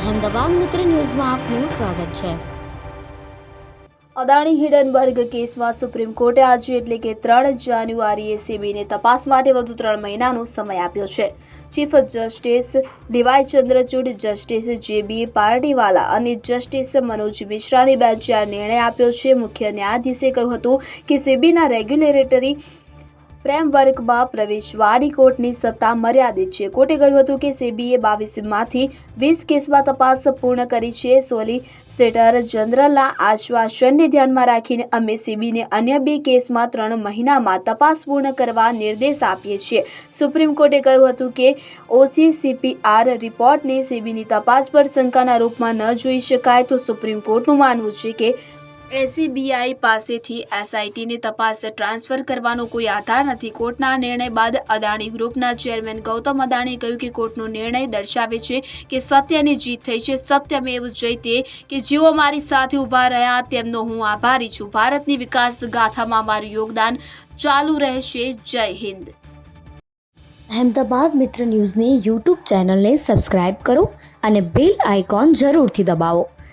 અહેમદાબાદ મિત્ર ન્યૂઝમાં આપનું સ્વાગત છે. અદાણી હિડનબર્ગ કેસમાં સુપ્રીમ કોર્ટે આજે એટલે કે ત્રણ જાન્યુઆરીએ સેબીને તપાસ માટે વધુ ત્રણ મહિનાનો સમય આપ્યો છે. Chief justice DY Chandrachud, justice J B Pardiwala અને જસ્ટિસ મનોજ મિશ્રાની બેન્ચે આ નિર્ણય આપ્યો છે. મુખ્ય ન્યાયાધીશે કહ્યું હતું કે સેબીના રેગ્યુલેટરી ફ્રેમવર્કમાં પ્રવેશવાની કોર્ટની સત્તા મર્યાદિત છે. કોર્ટે કહ્યું હતું કે સેબીએ બાવીસમાંથી વીસ કેસમાં તપાસ પૂર્ણ કરી છે. સોલિસિટર જનરલના આશ્વાસનને ધ્યાનમાં રાખીને અમે સેબીને અન્ય બે કેસમાં ત્રણ મહિનામાં તપાસ પૂર્ણ કરવા નિર્દેશ આપીએ છીએ. સુપ્રીમ કોર્ટે કહ્યું હતું કે ઓસીસીપીઆર રિપોર્ટને સેબીની તપાસ પર શંકાના રૂપમાં ન જોઈ શકાય તો સુપ્રીમ કોર્ટનું માનવું છે કે એસીબીઆઈ પાસેથી એસઆઈટીની તપાસ ટ્રાન્સફર કરવાનો કોઈ આધાર નથી. કોર્ટના નિર્ણય બાદ અદાણી ગ્રુપના ચેરમેન ગૌતમ અદાણીએ કહ્યું કે કોર્ટનો નિર્ણય દર્શાવે છે કે સત્યની જીત થઈ છે. સત્યમેવ જયતે કે જેઓ મારી સાથે ઊભા રહ્યા તેમનો હું આભારી છું. ભારતની વિકાસ ગાથામાં મારું યોગદાન ચાલુ રહેશે. જય હિન્દ. અહેમદાબાદ મિત્ર ન્યૂઝની યુટ્યુબ ચેનલને સબસ્ક્રાઇબ કરો અને બેલ આઇકોન જરૂરથી દબાવો.